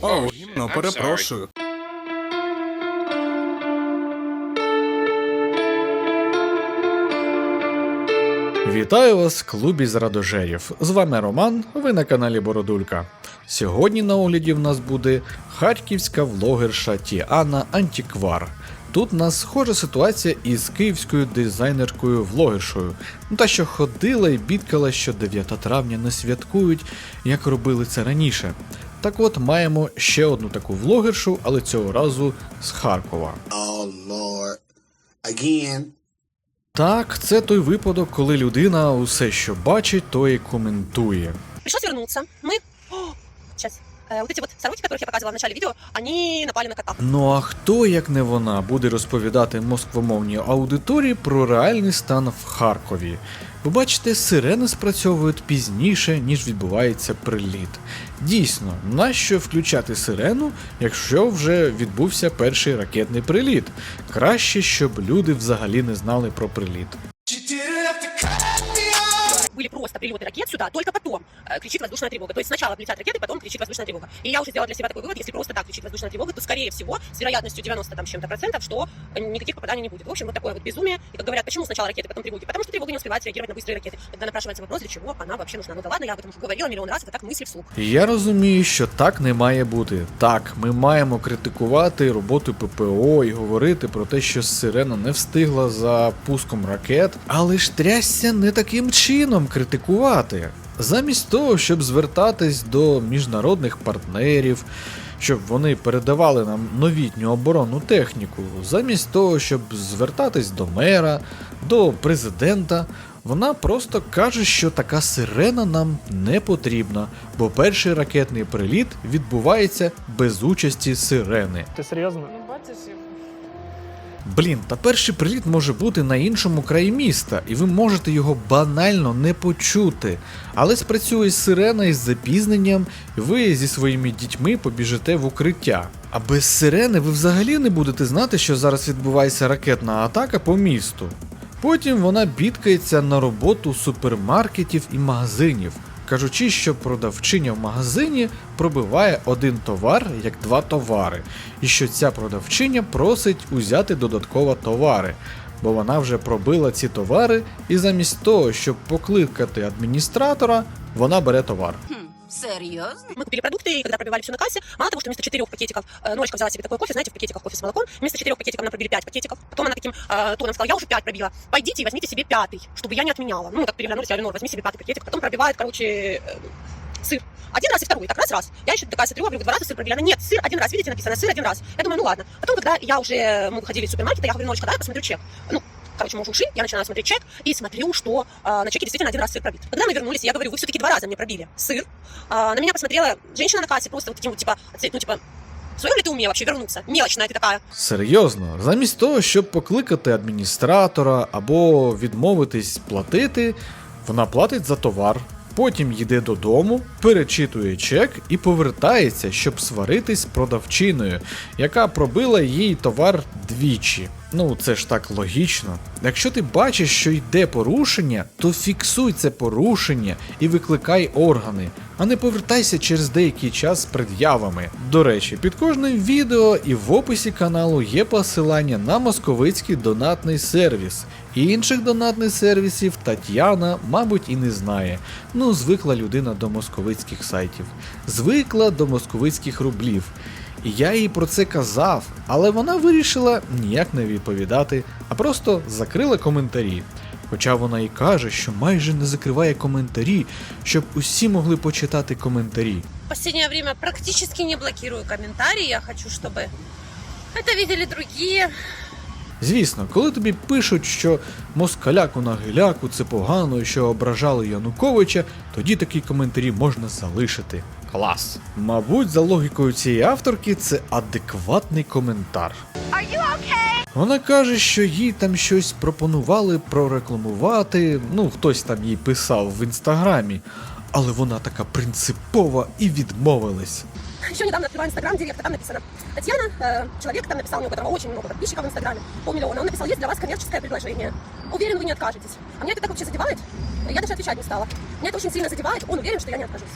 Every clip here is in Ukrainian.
О, гімно, перепрошую. Вітаю вас в клубі зрадожерів. З вами Роман, ви на каналі Бородулька. Сьогодні на огляді в нас буде харківська влогерша Тіана Антіквар. Тут у нас схожа ситуація із київською дизайнеркою влогершою. Ну та що ходила і бідкала, що 9 травня не святкують, як робили це раніше. Так от маємо ще одну таку влогершу, але цього разу з Харкова. Oh Lord. Again. Так, це той випадок, коли людина усе, що бачить, то і коментує. Пішла звернутися. Мы... О, сейчас. Э, вот эти вот сороки, которых я показывала в начале видео, они напали на кота. Ну а хто, як не вона, буде розповідати москвомовній аудиторії про реальний стан в Харкові? Ви бачите, сирени спрацьовують пізніше, ніж відбувається приліт. Дійсно, нащо включати сирену, якщо вже відбувся перший ракетний приліт? Краще, щоб люди взагалі не знали про приліт. Были просто прилеты ракет сюда, только потом э, кричит воздушная тревога. То есть сначала летят ракеты, потом кричит воздушная тревога. И я уже сделала для себя такой вывод, если просто так кричит воздушная тревога, то скорее всего, с вероятностью 90 там с чем-то процентов, что э, никаких попаданий не будет. В общем, вот такое вот безумие. И как говорят, почему сначала ракеты, потом тревоги? Потому что тревога не успевает реагировать на быстрые ракеты. Тогда напрашивается вопрос, для чего она вообще нужна. Ну да ладно, я об этом уже говорила миллион раз, это так мысли вслух. Я розумію, що так не має бути. Так, ми маємо критикувати роботу ППО і говорити про те, що сирена не встигла за пуском ракет, але ж трясся не таким чином критикувати. Замість того, щоб звертатись до міжнародних партнерів, щоб вони передавали нам новітню оборонну техніку, замість того, щоб звертатись до мера, до президента, вона просто каже, що така сирена нам не потрібна, бо перший ракетний приліт відбувається без участі сирени. Ти серйозно? Ну, бачиш, Блін, та перший приліт може бути на іншому краї міста, і ви можете його банально не почути. Але спрацює сирена із запізненням, і ви зі своїми дітьми побіжите в укриття. А без сирени ви взагалі не будете знати, що зараз відбувається ракетна атака по місту. Потім вона бідкається на роботу супермаркетів і магазинів, кажучи, що продавчиня в магазині пробиває один товар як два товари, і що ця продавчиня просить узяти додатково товари, бо вона вже пробила ці товари, і замість того, щоб покликати адміністратора, вона бере товар. Серьезно? Мы купили продукты, и когда пробивали все на кассе, мало того, что вместо четырех пакетиков, э, Норочка взяла себе такой кофе, знаете, в пакетиках кофе с молоком, вместо четырех пакетиков нам пробили пять пакетиков. Потом она таким э, тоном сказала, я уже пять пробила, пойдите и возьмите себе пятый, чтобы я не отменяла. Ну, мы так переглянулись, я говорю, возьми себе пятый пакетик. Потом пробивает, короче, э, сыр. Один раз и второй, так раз-раз. Я еще такая смотрю, говорю, два раза сыр пробили. Она, нет, сыр один раз, видите, написано, сыр один раз. Я думаю, ну ладно. Потом, когда я уже, мы выходили из супермаркета, я говорю, Норочка, давай я посмотрю чек. Ну, короче, мы уже ушли, я начинаю смотреть чек и смотрю, что а, на чеке действительно один раз сыр пробит. Когда мы вернулись, я говорю, вы все-таки два раза мне пробили сыр. А, на меня посмотрела женщина на кассе просто вот таким вот, типа, оце- ну, типа, в своем ли ты уме вообще вернуться? Мелочная ты такая. Серйозно, замість того, щоб покликати адміністратора або відмовитись платити, вона платить за товар, потім їде додому, перечитує чек і повертається, щоб сваритись з продавчиною, яка пробила їй товар двічі. Ну, це ж так логічно. Якщо ти бачиш, що йде порушення, то фіксуй це порушення і викликай органи, а не повертайся через деякий час з пред'явами. До речі, під кожним відео і в описі каналу є посилання на московицький донатний сервіс. І Інших донатних сервісів Тетяна, мабуть, і не знає. Ну, звикла людина до московицьких сайтів, звикла до московицьких рублів. І я їй про це казав, але вона вирішила ніяк не відповідати, а просто закрила коментарі. Хоча вона і каже, що майже не закриває коментарі, щоб усі могли почитати коментарі. В последнее время практически не блокирую комментарии. Я хочу, чтобы это видели другие. Звісно, коли тобі пишуть, що москаляку на гиляку це погано і що ображали Януковича, тоді такі коментарі можна залишити. Клас. Мабуть, за логікою цієї авторки, це адекватний коментар. Вона каже, що їй там щось пропонували прорекламувати, ну хтось там їй писав в інстаграмі, але вона така принципова і відмовилась. Еще недавно открываю Инстаграм, директор, там написано, Татьяна, э, человек там написал, у которого очень много подписчиков в Инстаграме, полмиллиона, он написал, есть для вас коммерческое предложение. Уверен, вы не откажетесь. А меня это так вообще задевает, я даже отвечать не стала. Меня это очень сильно задевает, он уверен, что я не откажусь.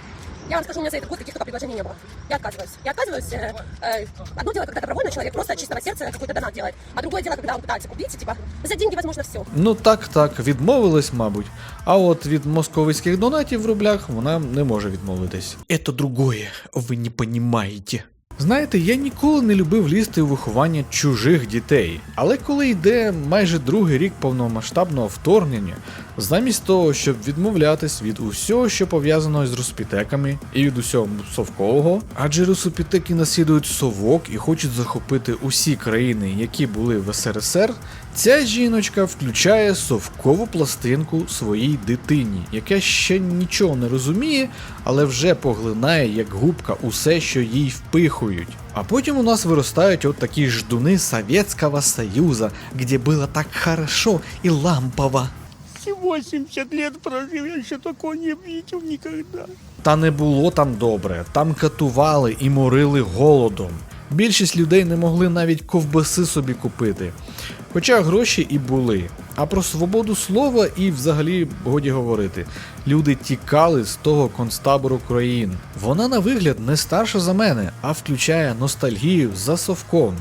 Я вам скажу, у меня за этот год каких только предложений не было. Я отказываюсь. Я отказываюсь. э, э, одно дело, когда добровольно человек просто от чистого сердца какой-то донат делает. А другое дело, когда он пытается купить, типа, за деньги возможно все. Ну так, так, відмовились, мабуть. А от від московицьких донатів в рублях вона не може відмовитись. Это другое, ви не понімаєте. Знаєте, я ніколи не любив лізти у виховання чужих дітей, але коли йде майже другий рік повномасштабного вторгнення, замість того, щоб відмовлятись від усього, що пов'язано з розпітеками і від усього совкового, адже русопітеки наслідують совок і хочуть захопити усі країни, які були в СРСР, ця жіночка включає совкову пластинку своїй дитині, яка ще нічого не розуміє, але вже поглинає як губка усе, що їй впихують. А потім у нас виростають от такі ждуни Совєтського Союза, де було так хорошо і лампово. 80 лет прожив, я ще такого не бачив никогда. Та не було там добре, там катували і морили голодом. Більшість людей не могли навіть ковбаси собі купити. Хоча гроші і були. А про свободу слова і взагалі годі говорити. Люди тікали з того концтабору країн. Вона на вигляд не старша за мене, а включає ностальгію за совком.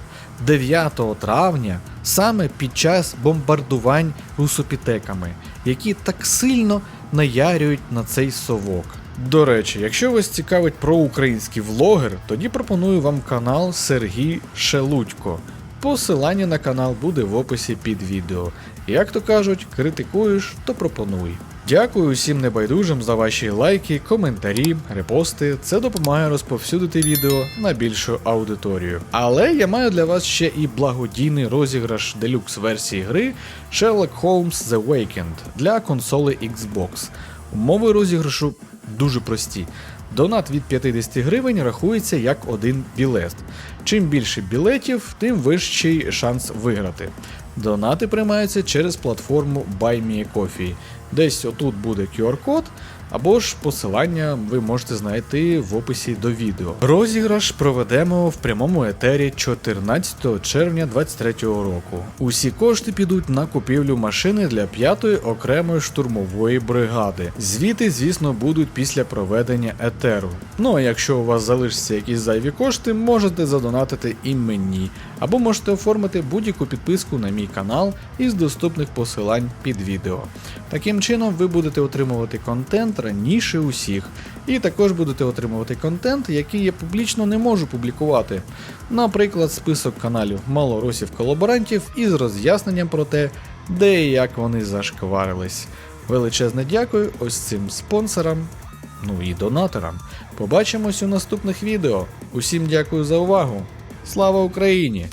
9 травня, саме під час бомбардувань русопітеками, які так сильно наярюють на цей совок. До речі, якщо вас цікавить про український влогер, тоді пропоную вам канал Сергій Шелудько. Посилання на канал буде в описі під відео. Як то кажуть, критикуєш, то пропонуй. Дякую усім небайдужим за ваші лайки, коментарі, репости. Це допомагає розповсюдити відео на більшу аудиторію. Але я маю для вас ще і благодійний розіграш делюкс версії гри Sherlock Holmes The Awakened для консоли Xbox. Умови розіграшу дуже прості. Донат від 50 гривень рахується як один білет. Чим більше білетів, тим вищий шанс виграти. Донати приймаються через платформу BuyMeACoffee. Десь отут буде QR-код, або ж посилання ви можете знайти в описі до відео. Розіграш проведемо в прямому етері 14 червня 2023 року. Усі кошти підуть на купівлю машини для 5-ї окремої штурмової бригади. Звіти, звісно, будуть після проведення етеру. Ну а якщо у вас залишаться якісь зайві кошти, можете задонатити і мені, або можете оформити будь-яку підписку на мій канал із доступних посилань під відео. Таким чином, ви будете отримувати контент раніше усіх, і також будете отримувати контент, який я публічно не можу публікувати. Наприклад, список каналів малоросів колаборантів із роз'ясненням про те, де і як вони зашкварились. Величезне дякую ось цим спонсорам, ну і донаторам. Побачимось у наступних відео. Усім дякую за увагу. Слава Україні!